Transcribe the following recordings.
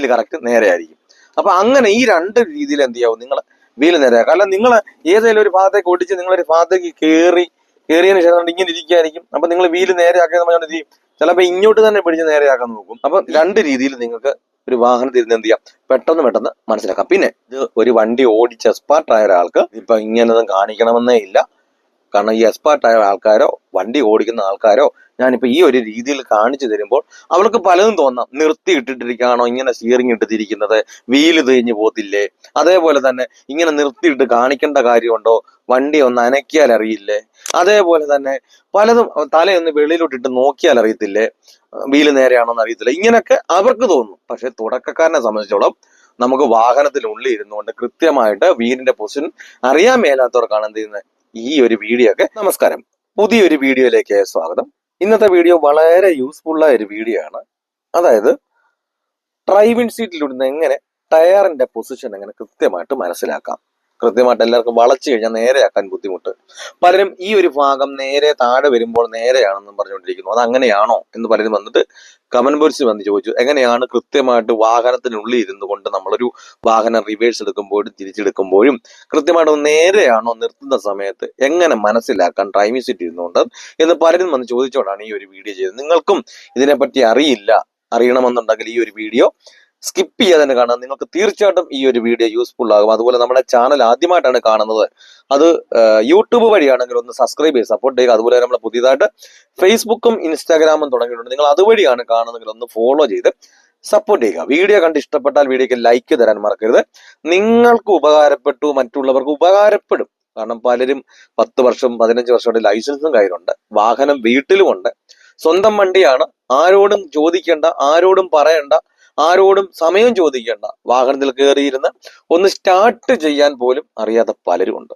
Wheel correct നേരെയായിരിക്കും. അപ്പൊ അങ്ങനെ ഈ രണ്ട് രീതിയിൽ എന്ത് ചെയ്യാവും? നിങ്ങൾ വീൽ നേരെയാക്കുക അല്ല നിങ്ങൾ ഏതെങ്കിലും ഒരു ഭാഗത്തേക്ക് ഓടിച്ച് നിങ്ങളൊരു ഭാഗത്തേക്ക് കയറി കയറിയതിന് ശേഷം ഇങ്ങനെ ഇരിക്കുകയായിരിക്കും. അപ്പൊ നിങ്ങൾ വീൽ നേരെയാക്കിയെന്ന് പറഞ്ഞാൽ ചെയ്യും? ചിലപ്പോൾ ഇങ്ങോട്ട് തന്നെ പിടിച്ച് നേരെയാക്കാൻ നോക്കും. അപ്പൊ രണ്ട് രീതിയിൽ നിങ്ങൾക്ക് ഒരു വാഹനം ഇരുന്ന് എന്ത് ചെയ്യാം? പെട്ടെന്ന് പെട്ടെന്ന് മനസ്സിലാക്കാം. പിന്നെ ഇത് ഒരു വണ്ടി ഓടിച്ച് എക്സ്പാർട്ടായ ഒരാൾക്ക് ഇപ്പൊ ഇങ്ങനൊന്നും കാണിക്കണമെന്നേ ഇല്ല. കാരണം ഈ എക്സ്പാർട്ടായ ആൾക്കാരോ വണ്ടി ഓടിക്കുന്ന ആൾക്കാരോ ഞാനിപ്പോ ഈ ഒരു രീതിയിൽ കാണിച്ചു തരുമ്പോൾ അവൾക്ക് പലതും തോന്നാം. നിർത്തി ഇട്ടിട്ടിരിക്കുകയാണോ? ഇങ്ങനെ സ്റ്റിയറിംഗ് ഇട്ടിരിക്കുന്നത്. വീൽ തേഞ്ഞു പോത്തില്ലേ അതേപോലെ തന്നെ ഇങ്ങനെ നിർത്തിയിട്ട് കാണിക്കേണ്ട കാര്യമുണ്ടോ? വണ്ടി ഒന്ന് അനക്കിയാൽ അറിയില്ലേ? അതേപോലെ തന്നെ പലതും തലയൊന്ന് വെളിയിലോട്ടിട്ട് നോക്കിയാൽ അറിയത്തില്ലേ? വീൽ നേരെയാണോന്ന് അറിയത്തില്ല. ഇങ്ങനെയൊക്കെ അവർക്ക് തോന്നും. പക്ഷെ തുടക്കക്കാരനെ സംബന്ധിച്ചോളം നമുക്ക് വാഹനത്തിനുള്ളിൽ ഇരുന്നുകൊണ്ട് കൃത്യമായിട്ട് വീടിന്റെ പൊസിഷൻ അറിയാൻ മേലാത്തവർക്കാണ് എന്ത് ചെയ്യുന്നത്? ഈ ഒരു വീഡിയോ ഒക്കെ നമസ്കാരം. പുതിയൊരു വീഡിയോയിലേക്ക് സ്വാഗതം. ഇന്നത്തെ വീഡിയോ വളരെ യൂസ്ഫുൾ ആയ ഒരു വീഡിയോ ആണ്. അതായത് ഡ്രൈവിംഗ് സീറ്റിലിരുന്ന് എങ്ങനെ ടയറിന്റെ പൊസിഷൻ എങ്ങനെ കൃത്യമായിട്ട് മനസ്സിലാക്കാം. കൃത്യമായിട്ട് എല്ലാവർക്കും വളച്ചു കഴിഞ്ഞാൽ നേരെയാക്കാൻ ബുദ്ധിമുട്ട്. പലരും ഈ ഒരു ഭാഗം നേരെ താഴെ വരുമ്പോൾ നേരെയാണെന്നും പറഞ്ഞുകൊണ്ടിരിക്കുന്നു. അത് അങ്ങനെയാണോ എന്ന് പലരും വന്നിട്ട് കമന്റ് ബോക്സിൽ വന്ന് ചോദിച്ചു. എങ്ങനെയാണ് കൃത്യമായിട്ട് വാഹനത്തിനുള്ളിൽ ഇരുന്നു കൊണ്ട് നമ്മളൊരു വാഹനം റിവേഴ്സ് എടുക്കുമ്പോഴും തിരിച്ചെടുക്കുമ്പോഴും കൃത്യമായിട്ട് നേരെയാണോ നിർത്തുന്ന സമയത്ത് എങ്ങനെ മനസ്സിലാക്കാൻ ഡ്രൈവിംഗ് സീറ്റ് ഇരുന്നുകൊണ്ട് എന്ന് പലരും വന്ന് ചോദിച്ചുകൊണ്ടാണ് ഈ ഒരു വീഡിയോ ചെയ്തത്. നിങ്ങൾക്കും ഇതിനെപ്പറ്റി അറിയില്ല. അറിയണമെന്നുണ്ടെങ്കിൽ ഈ ഒരു വീഡിയോ സ്കിപ്പ് ചെയ്യാതെ തന്നെ കാണാം നിങ്ങൾക്ക് തീർച്ചയായിട്ടും ഈ ഒരു വീഡിയോ യൂസ്ഫുൾ ആകും. അതുപോലെ നമ്മുടെ ചാനൽ ആദ്യമായിട്ടാണ് കാണുന്നത്. അത് യൂട്യൂബ് വഴിയാണെങ്കിൽ ഒന്ന് സബ്സ്ക്രൈബ് ചെയ്ത് സപ്പോർട്ട് ചെയ്യുക. അതുപോലെ നമ്മൾ പുതിയതായിട്ട് ഫേസ്ബുക്കും ഇൻസ്റ്റാഗ്രാമും തുടങ്ങിയിട്ടുണ്ട്. നിങ്ങൾ അതുവഴിയാണ് കാണുന്നതെങ്കിൽ ഒന്ന് ഫോളോ ചെയ്ത് സപ്പോർട്ട് ചെയ്യുക. വീഡിയോ കണ്ട് ഇഷ്ടപ്പെട്ടാൽ വീഡിയോക്ക് ലൈക്ക് തരാൻ മറക്കരുത്. നിങ്ങൾക്ക് ഉപകാരപ്പെട്ടു മറ്റുള്ളവർക്ക് ഉപകാരപ്പെടും. കാരണം പലരും പത്ത് വർഷം പതിനഞ്ച് വർഷമായിട്ട് ലൈസൻസും കയ്യിലുണ്ട്. വാഹനം വീട്ടിലുമുണ്ട്. സ്വന്തം വണ്ടിയാണ്. ആരോടും ചോദിക്കേണ്ട ആരോടും പറയണ്ട ആരോടും സമയം ചോദിക്കേണ്ട. വാഹനത്തിൽ കയറിയിരുന്ന് ഒന്ന് സ്റ്റാർട്ട് ചെയ്യാൻ പോലും അറിയാത്ത പലരും ഉണ്ട്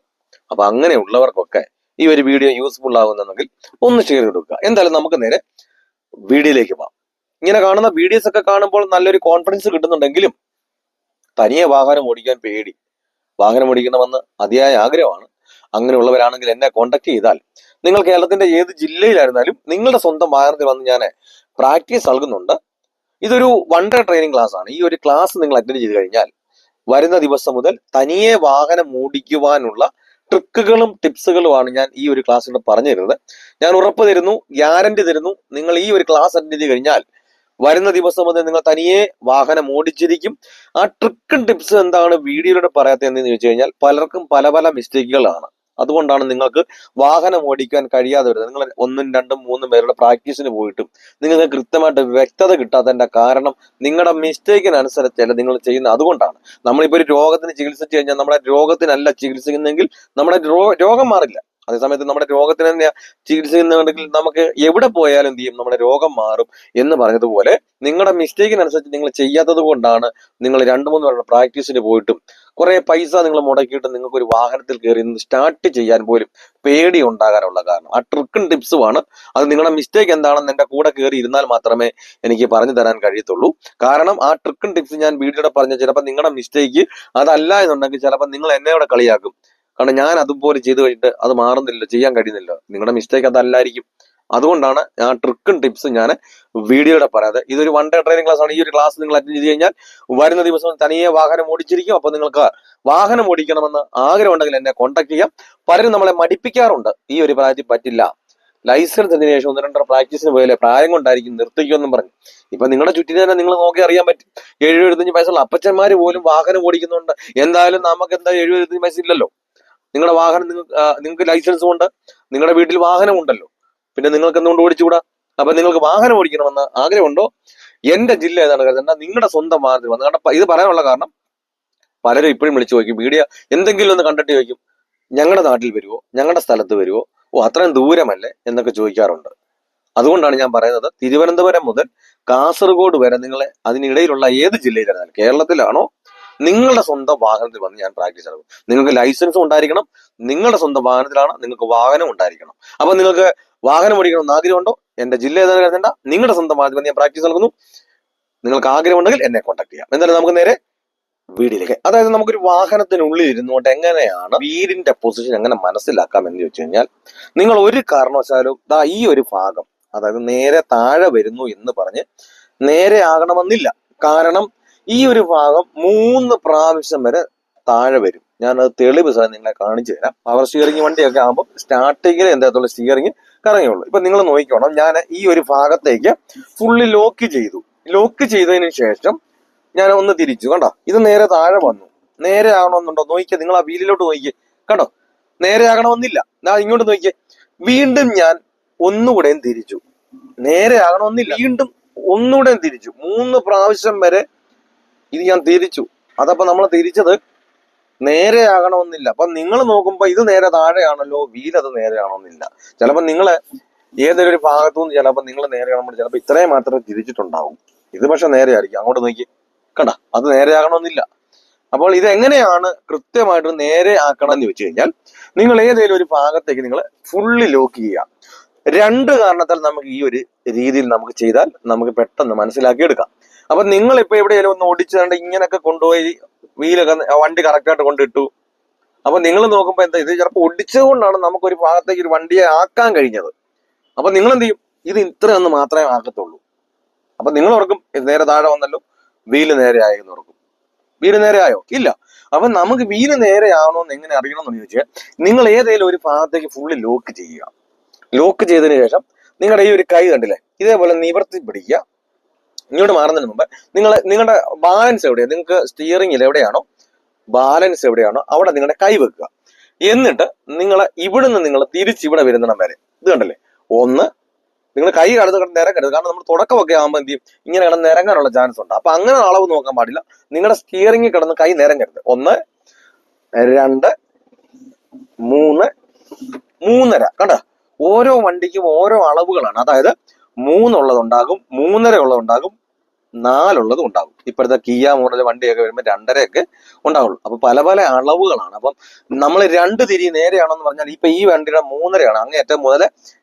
അപ്പൊ അങ്ങനെയുള്ളവർക്കൊക്കെ ഈ ഒരു വീഡിയോ യൂസ്ഫുൾ ആകുന്നെങ്കിൽ ഒന്ന് ഷെയർ കൊടുക്കുക എന്തായാലും നമുക്ക് നേരെ വീഡിയോയിലേക്ക് പോകാം. ഇങ്ങനെ കാണുന്ന വീഡിയോസ് ഒക്കെ കാണുമ്പോൾ നല്ലൊരു കോൺഫിഡൻസ് കിട്ടുന്നുണ്ടെങ്കിലും തനിയെ വാഹനം ഓടിക്കാൻ പേടി. വാഹനം ഓടിക്കണമെന്ന് അതിയായ ആഗ്രഹമാണ്. അങ്ങനെയുള്ളവരാണെങ്കിൽ എന്നെ കോൺടാക്ട് ചെയ്താൽ നിങ്ങൾ കേരളത്തിന്റെ ഏത് ജില്ലയിലായിരുന്നാലും നിങ്ങളുടെ സ്വന്തം വാഹനത്തിൽ വന്ന് ഞാൻ പ്രാക്ടീസ് നൽകുന്നുണ്ട്. ഇതൊരു വൺ ഡേ ട്രെയിനിങ് ക്ലാസ് ആണ്. ഈ ഒരു ക്ലാസ് നിങ്ങൾ അറ്റൻഡ് ചെയ്ത് കഴിഞ്ഞാൽ വരുന്ന ദിവസം മുതൽ തനിയെ വാഹനം ഓടിക്കുവാനുള്ള ട്രിക്കുകളും ടിപ്സുകളുമാണ് ഞാൻ ഈ ഒരു ക്ലാസ്സിലൂടെ പറഞ്ഞു തരുന്നത് ഞാൻ ഉറപ്പ് തരുന്നു ഗ്യാരണ്ടി തരുന്നു നിങ്ങൾ ഈ ഒരു ക്ലാസ് അറ്റൻഡ് ചെയ്ത് കഴിഞ്ഞാൽ വരുന്ന ദിവസം മുതൽ നിങ്ങൾ തനിയെ വാഹനം ഓടിച്ചിരിക്കും. ആ ട്രിക്കും ടിപ്സും എന്താണ് വീഡിയോയിലൂടെ പറയാത്തതെന്ന് ചോദിച്ചു കഴിഞ്ഞാൽ പലർക്കും പല പല മിസ്റ്റേക്കുകളാണ് അതുകൊണ്ടാണ് നിങ്ങൾക്ക് വാഹനം ഓടിക്കാൻ കഴിയാതെ വരുന്നത്. നിങ്ങൾ ഒന്നും രണ്ടും മൂന്നും പേരുടെ പ്രാക്ടീസിന് പോയിട്ടും നിങ്ങൾക്ക് കൃത്യമായിട്ട് വ്യക്തത കിട്ടാത്തതിന്റെ കാരണം നിങ്ങളുടെ മിസ്റ്റേക്കിനനുസരിച്ചല്ല നിങ്ങൾ ചെയ്യുന്നത്. അതുകൊണ്ടാണ് നമ്മളിപ്പോ ഒരു രോഗത്തിന് ചികിത്സിച്ചു കഴിഞ്ഞാൽ നമ്മുടെ രോഗത്തിനല്ല ചികിത്സിക്കുന്നെങ്കിൽ നമ്മുടെ രോഗം മാറില്ല. അതേസമയത്ത് നമ്മുടെ രോഗത്തിന് തന്നെ ചികിത്സിക്കുന്നുണ്ടെങ്കിൽ നമുക്ക് എവിടെ പോയാലും എന്ത് ചെയ്യും? നമ്മുടെ രോഗം മാറും എന്ന് പറഞ്ഞതുപോലെ നിങ്ങളുടെ മിസ്റ്റേക്കിനനുസരിച്ച് നിങ്ങൾ ചെയ്യാത്തത് കൊണ്ടാണ് നിങ്ങൾ രണ്ട് മൂന്ന് പേരുടെ പ്രാക്ടീസിന് പോയിട്ടും കുറെ പൈസ നിങ്ങൾ മുടക്കിയിട്ട് നിങ്ങൾക്ക് ഒരു വാഹനത്തിൽ കയറി സ്റ്റാർട്ട് ചെയ്യാൻ പോലും പേടി ഉണ്ടാകാനുള്ള കാരണം. ആ ട്രിക്കും ടിപ്സുമാണ് അത് നിങ്ങളുടെ മിസ്റ്റേക്ക് എന്താണെന്ന് എന്റെ കൂടെ കയറി ഇരുന്നാൽ മാത്രമേ എനിക്ക് പറഞ്ഞു തരാൻ കഴിയത്തുള്ളൂ. കാരണം ആ ട്രിക്കും ടിപ്സ് ഞാൻ വീഡിയോയുടെ പറഞ്ഞ ചിലപ്പോൾ നിങ്ങളുടെ മിസ്റ്റേക്ക് അതല്ല എന്നുണ്ടെങ്കിൽ ചിലപ്പോൾ നിങ്ങൾ എന്നെ കളിയാക്കും. കാരണം ഞാൻ അതുപോലെ ചെയ്തു കഴിഞ്ഞിട്ട് അത് മാറുന്നില്ല ചെയ്യാൻ കഴിയുന്നില്ല. നിങ്ങളുടെ മിസ്റ്റേക്ക് അതല്ലായിരിക്കും. അതുകൊണ്ടാണ് ആ ട്രിക്കും ടിപ്സും ഞാൻ വീഡിയോയുടെ പറയാതെ ഇതൊരു വൺ ഡേ ട്രെയിനിങ് ക്ലാസ് ആണ്. ഈ ഒരു ക്ലാസ് നിങ്ങൾ അറ്റൻഡ് ചെയ്ത് കഴിഞ്ഞാൽ വരുന്ന ദിവസം തനിയെ വാഹനം ഓടിച്ചിരിക്കും. അപ്പൊ നിങ്ങൾക്ക് വാഹനം ഓടിക്കണമെന്ന് ആഗ്രഹം ഉണ്ടെങ്കിൽ എന്നെ കോൺടാക്ട് ചെയ്യാം. പലരും നമ്മളെ മടിപ്പിക്കാറുണ്ട്. ഈ ഒരു പ്രായത്തിൽ പറ്റില്ല. ലൈസൻസ് എന്തിനു ശേഷം ഒന്ന് രണ്ടര പ്രാക്ടീസിന് പോയാലേ പ്രായം കൊണ്ടായിരിക്കും നിർത്തിക്കുമെന്നും പറഞ്ഞു. ഇപ്പൊ നിങ്ങളുടെ ചുറ്റിനെ തന്നെ നിങ്ങൾ നോക്കി അറിയാൻ പറ്റും. ഏഴ് എഴുപത്തഞ്ച് വയസ്സുള്ള അപ്പച്ചന്മാര് പോലും വാഹനം ഓടിക്കുന്നുണ്ട്. എന്തായാലും നമുക്ക് എന്താ എഴുപത്തഞ്ച് വയസ്സില്ലല്ലോ. നിങ്ങളുടെ വാഹനം നിങ്ങൾക്ക് നിങ്ങൾക്ക് ലൈസൻസും ഉണ്ട്. നിങ്ങളുടെ വീട്ടിൽ വാഹനമുണ്ടല്ലോ. പിന്നെ നിങ്ങൾക്ക് എന്തുകൊണ്ട് ഓടിച്ചുകൂടാ? അപ്പൊ നിങ്ങൾക്ക് വാഹനം ഓടിക്കണമെന്ന് ആഗ്രഹമുണ്ടോ? എന്റെ ജില്ല ഏതാണ് കരുതേണ്ട? നിങ്ങളുടെ സ്വന്തം വാഹനത്തിൽ വന്ന്. കാരണം ഇത് പറയാനുള്ള കാരണം പലരും ഇപ്പോഴും വിളിച്ചു ചോദിക്കും മീഡിയ എന്തെങ്കിലും ഒന്ന് കണ്ടിട്ട് ചോദിക്കും ഞങ്ങളുടെ നാട്ടിൽ വരുമോ ഞങ്ങളുടെ സ്ഥലത്ത് വരുമോ ഓ അത്രയും ദൂരമല്ലേ? എന്നൊക്കെ ചോദിക്കാറുണ്ട്. അതുകൊണ്ടാണ് ഞാൻ പറയുന്നത് തിരുവനന്തപുരം മുതൽ കാസർഗോഡ് വരെ നിങ്ങളെ അതിനിടയിലുള്ള ഏത് ജില്ലയിലായിരുന്നാലും കേരളത്തിലാണോ നിങ്ങളുടെ സ്വന്തം വാഹനത്തിൽ വന്ന് ഞാൻ പ്രാക്ടീസ് നടക്കും നിങ്ങൾക്ക് ലൈസൻസും ഉണ്ടായിരിക്കണം നിങ്ങളുടെ സ്വന്തം വാഹനത്തിലാണ് നിങ്ങൾക്ക് വാഹനം ഉണ്ടായിരിക്കണം. അപ്പൊ നിങ്ങൾക്ക് വാഹനം ഓടിക്കണമെന്ന് ആഗ്രഹമുണ്ടോ? എന്റെ ജില്ല ഏതാണ് കരുതണ്ട? നിങ്ങളുടെ സ്വന്തം വാഹനത്തിൽ വന്ന് ഞാൻ പ്രാക്ടീസ് നൽകുന്നു നിങ്ങൾക്ക് ആഗ്രഹമുണ്ടെങ്കിൽ എന്നെ കോൺടാക്ട് ചെയ്യാം. എന്തായാലും നമുക്ക് നേരെ വീടിലേക്ക്. അതായത് നമുക്കൊരു വാഹനത്തിനുള്ളിൽ ഇരുന്നുകൊണ്ട് എങ്ങനെയാണ് വീടിന്റെ പൊസിഷൻ എങ്ങനെ മനസ്സിലാക്കാം എന്ന് ചോദിച്ചു കഴിഞ്ഞാൽ നിങ്ങൾ ഒരു കാരണവശാലും ദാ ഈ ഒരു ഭാഗം അതായത് നേരെ താഴെ വരുന്നു എന്ന് പറഞ്ഞ് നേരെ ആകണമെന്നില്ല. കാരണം ഈ ഒരു ഭാഗം മൂന്ന് പ്രാവശ്യം വരെ താഴെ വരും. ഞാനത് തെളിവ് സാർ നിങ്ങളെ കാണിച്ചു തരാം. പവർ സ്റ്റിയറിംഗ് വണ്ടിയൊക്കെ ആകുമ്പോൾ സ്റ്റാർട്ടിങ്ങിൽ എന്താ സ്റ്റിയറിംഗ് കറങ്ങിയുള്ളൂ ഇപ്പൊ നിങ്ങൾ നോക്കിക്കോണം. ഞാൻ ഈ ഒരു ഭാഗത്തേക്ക് ഫുള്ളി ലോക്ക് ചെയ്തു. ലോക്ക് ചെയ്തതിന് ശേഷം ഞാൻ ഒന്ന് തിരിച്ചു. കണ്ടോ? ഇത് നേരെ താഴെ വന്നു. നേരെ ആകണമെന്നുണ്ടോ നോക്കിയേ നിങ്ങൾ ആ വീലിലോട്ട് നോക്കിയേ കണ്ടോ? നേരെ ആകണമെന്നില്ല. ഞാൻ ഇങ്ങോട്ട് നോക്കിയേ വീണ്ടും ഞാൻ ഒന്നുകൂടെയും തിരിച്ചു. നേരെ ആകണമെന്നില്ല. വീണ്ടും ഒന്നുകൂടെയും തിരിച്ചു. മൂന്ന് പ്രാവശ്യം വരെ ഇത് ഞാൻ തിരിച്ചു അതപ്പോ നമ്മൾ തിരിച്ചത് നേരെ ആകണമെന്നില്ല അപ്പൊ നിങ്ങൾ നോക്കുമ്പോ ഇത് നേരെ താഴെയാണല്ലോ വീൽ അത് നേരെ ആണോന്നില്ല ചിലപ്പോ നിങ്ങൾ ഏതൊരു ഒരു ഭാഗത്തു നിന്ന് ചിലപ്പോ നിങ്ങൾ നേരെ ആകണമെങ്കിൽ ചിലപ്പോ ഇത്രയും മാത്രമേ തിരിച്ചിട്ടുണ്ടാവും ഇത് പക്ഷെ നേരെ ആയിരിക്കും അങ്ങോട്ട് നോക്കി. കണ്ട അത് നേരെ ആകണമെന്നില്ല അപ്പോൾ ഇത് എങ്ങനെയാണ് കൃത്യമായിട്ട് നേരെ ആക്കണം എന്ന് വെച്ച് കഴിഞ്ഞാൽ നിങ്ങൾ ഏതെങ്കിലും ഒരു ഭാഗത്തേക്ക് നിങ്ങൾ ഫുള്ളി ലോക്ക് ചെയ്യുക. രണ്ട് കാരണത്താൽ നമുക്ക് ഈ ഒരു രീതിയിൽ നമുക്ക് ചെയ്താൽ നമുക്ക് പെട്ടെന്ന് മനസ്സിലാക്കി എടുക്കാം അപ്പൊ നിങ്ങൾ ഇപ്പൊ എവിടെയെങ്കിലും ഒന്ന് ഓടിച്ചാണ്ട് ഇങ്ങനെയൊക്കെ കൊണ്ടുപോയി വീലൊക്കെ വണ്ടി കറക്റ്റായിട്ട് കൊണ്ടിട്ടു. അപ്പൊ നിങ്ങൾ നോക്കുമ്പോ എന്താ ഇത് ചിലപ്പോൾ ഒടിച്ചതുകൊണ്ടാണ് നമുക്ക് ഒരു ഭാഗത്തേക്ക് ഒരു വണ്ടിയെ ആക്കാൻ കഴിഞ്ഞത്. അപ്പൊ നിങ്ങൾ എന്ത് ചെയ്യും? ഇത് ഇത്രയൊന്ന് മാത്രമേ ആക്കത്തുള്ളൂ. അപ്പൊ നിങ്ങൾ ഓർക്കും നേരെ താഴെ വന്നല്ലോ വീൽ നേരെ ആയെന്ന് ഓർക്കും. വീൽ നേരെ ആയോ? ഇല്ല. അപ്പൊ നമുക്ക് വീൽ നേരെ എന്ന് എങ്ങനെ അറിയണമെന്ന് ചോദിച്ചാൽ നിങ്ങൾ ഏതെങ്കിലും ഒരു ഭാഗത്തേക്ക് ഫുള്ള് ലോക്ക് ചെയ്യുക. ലോക്ക് ചെയ്തതിന് ശേഷം നിങ്ങളുടെ ഈ ഒരു കൈ കണ്ടില്ലേ ഇതേപോലെ നിവർത്തി പിടിക്കുക. ഇങ്ങോട്ട് മാറുന്നതിന് മുമ്പ് നിങ്ങൾ നിങ്ങളുടെ ബാലൻസ് എവിടെയാണ് നിങ്ങൾക്ക് സ്റ്റിയറിംഗിൽ എവിടെയാണോ ബാലൻസ് എവിടെയാണോ അവിടെ നിങ്ങളുടെ കൈ വെക്കുക. എന്നിട്ട് നിങ്ങൾ ഇവിടുന്ന് നിങ്ങൾ തിരിച്ച് ഇവിടെ വരുന്നിടം വരെ. ഇത് കണ്ടല്ലേ? ഒന്ന് നിങ്ങൾ കൈ കടന്ന് കിടന്ന് നിരങ്ങരുത് കാരണം നമ്മൾ തുടക്കമൊക്കെ ആകുമ്പോൾ എന്ത് ചെയ്യും? ഇങ്ങനെ കിടന്ന് നിരങ്ങാനുള്ള ചാൻസ് ഉണ്ട്. അപ്പൊ അങ്ങനെ അളവ് നോക്കാൻ പാടില്ല. നിങ്ങളുടെ സ്റ്റിയറിംഗിൽ കിടന്ന് കൈ നിരങ്ങരുത്. ഒന്ന് രണ്ട് മൂന്ന് മൂന്നര. കണ്ട? ഓരോ വണ്ടിക്കും ഓരോ അളവുകളാണ്. അതായത് മൂന്നുള്ളതുണ്ടാകും മൂന്നര ഉള്ളതുണ്ടാകും നാലുള്ളതും ഉണ്ടാകും ഇപ്പോഴത്തെ കിയ മോഡൽ വണ്ടിയൊക്കെ വരുമ്പോൾ രണ്ടരയൊക്കെ ഉണ്ടാവുള്ളൂ. അപ്പൊ പല പല അളവുകളാണ്. അപ്പം നമ്മൾ രണ്ട് തിരി നേരെയാണെന്ന് പറഞ്ഞാൽ ഇപ്പൊ ഈ വണ്ടിയുടെ മൂന്നരയാണ് അങ്ങേ അറ്റം മുതൽ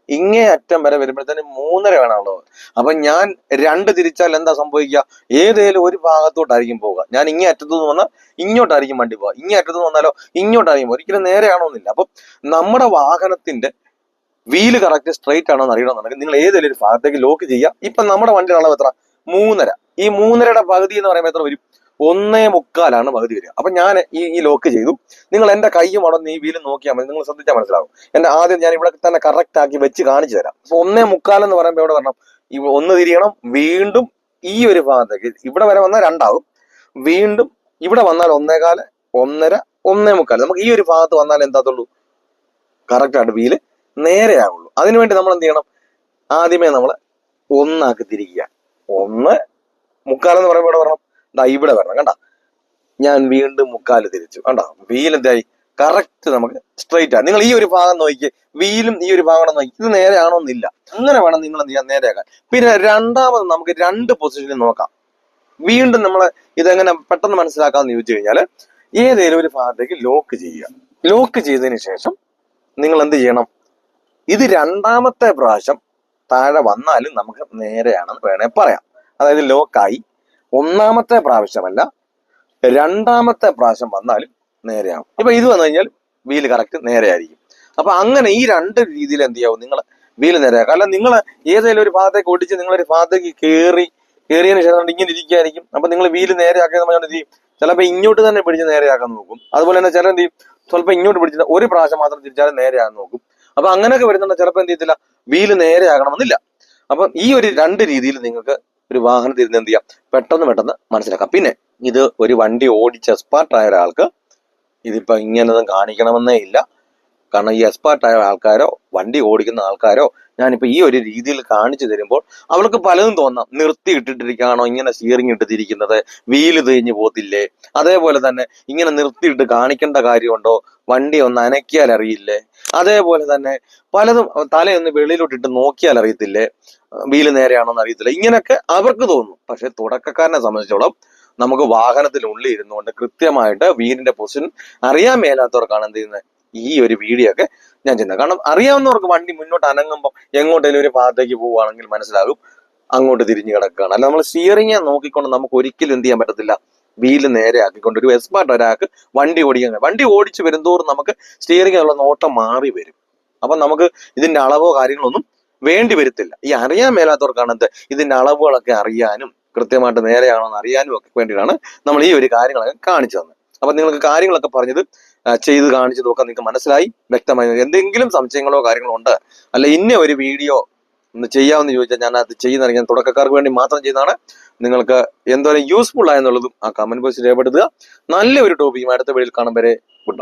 ഇങ്ങേ അറ്റം വരെ വരുമ്പോഴത്തേന് മൂന്നര വേണമുള്ളത് അപ്പൊ ഞാൻ രണ്ട് തിരിച്ചാൽ എന്താ സംഭവിക്കുക? ഏതേലും ഒരു ഭാഗത്തോട്ടായിരിക്കും പോവുക. ഞാൻ ഇങ്ങേ അറ്റത്തു നിന്ന് വന്നാൽ ഇങ്ങോട്ടായിരിക്കും വണ്ടി പോവുക. ഇങ്ങേ അറ്റത്തു നിന്ന് വന്നാലോ ഇങ്ങോട്ടായിരിക്കും. ഒരിക്കലും നേരെയാണോന്നില്ല. അപ്പം നമ്മുടെ വാഹനത്തിന്റെ വീൽ കറക്റ്റ് സ്ട്രൈറ്റ് ആണോ എന്ന് അറിയണമെന്നുണ്ടെങ്കിൽ നിങ്ങൾ ഏതെങ്കിലും ഒരു ഭാഗത്തേക്ക് ലോക്ക് ചെയ്യുക. ഇപ്പൊ നമ്മുടെ വണ്ടി അളവ് എത്ര? മൂന്നര. ഈ മൂന്നരയുടെ പകുതി എന്ന് പറയുമ്പോൾ എത്ര വരും? ഒന്നേ മുക്കാലാണ് പകുതി വരിക. അപ്പൊ ഞാൻ ഈ ഈ ലോക്ക് ചെയ്തു. നിങ്ങൾ എന്റെ കൈയും അവിടെ ഈ വീൽ നോക്കിയാൽ മതി. നിങ്ങൾ ശ്രദ്ധിച്ചാൽ മനസ്സിലാവും. എന്റെ ആദ്യം ഞാൻ ഇവിടെ തന്നെ കറക്റ്റ് ആക്കി വെച്ച് കാണിച്ചു തരാം. അപ്പൊ ഒന്നേ മുക്കാൽ എന്ന് പറയുമ്പോൾ എവിടെ വരണം? ഒന്ന് തിരിയണം. വീണ്ടും ഈ ഒരു ഭാഗത്തേക്ക്. ഇവിടെ വരെ വന്നാൽ രണ്ടാവും. വീണ്ടും ഇവിടെ വന്നാൽ ഒന്നേകാൽ ഒന്നര ഒന്നേ മുക്കാൽ. നമുക്ക് ഈ ഒരു ഭാഗത്ത് വന്നാൽ എന്താത്തുള്ളൂ കറക്റ്റ് ആയിട്ട് വീൽ നേരെയാവുള്ളൂ അതിനുവേണ്ടി നമ്മൾ എന്ത് ചെയ്യണം? ആദ്യമേ നമ്മൾ ഒന്നാക്കി തിരിക്കുക. ഒന്ന് മുക്കാലെന്ന് പറയുമ്പോൾ ഇവിടെ വരണം. ദാ ഇവിടെ വരണം കണ്ട? ഞാൻ വീണ്ടും മുക്കാൽ തിരിച്ചു കണ്ട? വീൽ എന്തായി? കറക്റ്റ് നമുക്ക് സ്ട്രെയിറ്റ് ആണ് നിങ്ങൾ ഈ ഒരു ഭാഗം നോക്കി വീലും ഈ ഒരു ഭാഗം നോക്കി. ഇത് നേരെ ആണോന്നില്ല അങ്ങനെ വേണം നിങ്ങൾ എന്ത് ചെയ്യാൻ നേരെയാക്കാൻ. പിന്നെ രണ്ടാമത് നമുക്ക് രണ്ട് പൊസിഷനിൽ നോക്കാം. വീണ്ടും നമ്മൾ ഇതെങ്ങനെ പെട്ടെന്ന് മനസ്സിലാക്കാന്ന് ചോദിച്ചു കഴിഞ്ഞാൽ ഏതെങ്കിലും ഒരു ഭാഗത്തേക്ക് ലോക്ക് ചെയ്യുക. ലോക്ക് ചെയ്തതിന് ശേഷം നിങ്ങൾ എന്ത് ചെയ്യണം? ഇത് രണ്ടാമത്തെ പ്രാവശ്യം താഴെ വന്നാലും നമുക്ക് നേരെയാണെന്ന് വേണേ പറയാം. അതായത് ലോക്കായി. ഒന്നാമത്തെ പ്രാവശ്യമല്ല രണ്ടാമത്തെ പ്രാവശ്യം വന്നാലും നേരെയാവും. ഇപ്പൊ ഇത് വന്നു കഴിഞ്ഞാൽ വീൽ കറക്റ്റ് നേരെയായിരിക്കും. അപ്പൊ അങ്ങനെ ഈ രണ്ട് രീതിയിൽ എന്ത് ചെയ്യാവും? നിങ്ങൾ വീൽ നേരെയാക്കുക അല്ല നിങ്ങൾ ഏതെങ്കിലും ഒരു ഭാഗത്തേക്ക് ഓടിച്ച് നിങ്ങളൊരു ഭാഗത്തേക്ക് കയറി കയറിയതിന് ശേഷം ഇങ്ങനെ ഇരിക്കുകയായിരിക്കും. അപ്പൊ നിങ്ങൾ വീൽ നേരെയാക്കിയെന്ന് പറഞ്ഞാൽ എന്ത് ചെയ്യും? ചിലപ്പോൾ ഇങ്ങോട്ട് തന്നെ പിടിച്ച് നേരെയാക്കാൻ നോക്കും. അതുപോലെ തന്നെ ചില എന്ത് ചെയ്യും? സ്വല്പം ഇങ്ങോട്ട് പിടിച്ച് ഒരു പ്രാവശ്യം മാത്രം തിരിച്ചാലും നേരെയാകാൻ നോക്കും. അപ്പൊ അങ്ങനെയൊക്കെ വരുന്നുണ്ട്. ചിലപ്പോൾ എന്ത് ചെയ്യത്തില്ല? വീൽ നേരെ ആകണമെന്നില്ല. അപ്പം ഈ ഒരു രണ്ട് രീതിയിൽ നിങ്ങൾക്ക് ഒരു വാഹനം ഇരുന്ന് എന്ത് ചെയ്യാം? പെട്ടെന്ന് പെട്ടെന്ന് മനസ്സിലാക്കാം. പിന്നെ ഇത് ഒരു വണ്ടി ഓടിച്ച് എക്സ്പാർട്ടായ ഒരാൾക്ക് ഇതിപ്പോ ഇങ്ങനെ കാണിക്കണമെന്നേ ഇല്ല. കാരണം ഈ എക്സ്പേർട്ടായ ആൾക്കാരോ വണ്ടി ഓടിക്കുന്ന ആൾക്കാരോ ഞാനിപ്പോൾ ഈ ഒരു രീതിയിൽ കാണിച്ചു തരുമ്പോൾ അവർക്ക് പലതും തോന്നാം. നിർത്തി ഇട്ടിട്ടിരിക്കുകയാണോ? ഇങ്ങനെ സ്റ്റിയറിംഗ് ഇട്ടിരിക്കുന്നത്. വീൽ തേഞ്ഞു പോത്തില്ലേ അതേപോലെ തന്നെ ഇങ്ങനെ നിർത്തിയിട്ട് കാണിക്കേണ്ട കാര്യമുണ്ടോ? വണ്ടി ഒന്ന് അനക്കിയാൽ അറിയില്ലേ? അതേപോലെ തന്നെ പലതും തലയൊന്ന് വെളിയിലോട്ടിട്ട് നോക്കിയാൽ അറിയത്തില്ലേ? വീൽ നേരെയാണോ എന്ന് അറിയത്തില്ല. ഇങ്ങനെയൊക്കെ അവർക്ക് തോന്നും. പക്ഷെ തുടക്കക്കാരനെ സംബന്ധിച്ചോളം നമുക്ക് വാഹനത്തിനുള്ളിൽ ഇരുന്നുകൊണ്ട് കൃത്യമായിട്ട് വീലിന്റെ പൊസിഷൻ അറിയാൻ മേലാത്തവർക്കാണ് എന്ത് ചെയ്യുന്നത്? ഈ ഒരു വീഡിയോ ഒക്കെ ഞാൻ ചെയ്യുന്നത്. കാരണം അറിയാവുന്നവർക്ക് വണ്ടി മുന്നോട്ട് അനങ്ങുമ്പോൾ എങ്ങോട്ടേലും ഒരു ഭാഗത്തേക്ക് പോവുകയാണെങ്കിൽ മനസ്സിലാകും. അങ്ങോട്ട് തിരിഞ്ഞു കിടക്കുകയാണ്. അല്ല നമ്മൾ സ്റ്റിയറിങ്ങെ നോക്കിക്കൊണ്ട് നമുക്ക് ഒരിക്കലും എന്ത് ചെയ്യാൻ പറ്റത്തില്ല. വീൽ നേരെ ആക്കിക്കൊണ്ട് ഒരു എക്സ്പേർട്ട് ഒരാൾക്ക് വണ്ടി ഓടിക്കാൻ വണ്ടി ഓടിച്ച് വരുന്തോറും നമുക്ക് സ്റ്റിയറിംഗിലുള്ള നോട്ടം മാറി വരും. അപ്പം നമുക്ക് ഇതിന്റെ അളവോ കാര്യങ്ങളൊന്നും വേണ്ടി വരത്തില്ല. ഈ അറിയാൻ മേലാത്തവർക്കാണ് എന്ത്? ഇതിന്റെ അളവുകളൊക്കെ അറിയാനും കൃത്യമായിട്ട് നേരെയാണോ എന്ന് അറിയാനും ഒക്കെ വേണ്ടിയിട്ടാണ് നമ്മൾ ഈ ഒരു കാര്യങ്ങളൊക്കെ കാണിച്ചു തന്നത്. അപ്പൊ നിങ്ങൾക്ക് കാര്യങ്ങളൊക്കെ പറഞ്ഞത് ചെയ്ത് കാണിച്ചു നോക്കാൻ നിങ്ങൾക്ക് മനസ്സിലായി വ്യക്തമായി. എന്തെങ്കിലും സംശയങ്ങളോ കാര്യങ്ങളോ ഉണ്ട് അല്ല ഇന്ന ഒരു വീഡിയോ ഒന്ന് ചെയ്യാമെന്ന് ചോദിച്ചാൽ ഞാൻ അത് ചെയ്യുന്നതാണ്. ഞാൻ തുടക്കക്കാർക്ക് വേണ്ടി മാത്രം ചെയ്യുന്നതാണ്. നിങ്ങൾക്ക് എന്തോരം യൂസ്ഫുൾ ആയെന്നുള്ളതും ആ കമന്റ് ബോക്സിൽ രേഖപ്പെടുത്തുക. നല്ലൊരു ടോപ്പിക്കും അടുത്ത വീഡിയോയിൽ കാണും വരെ. ഗുഡ്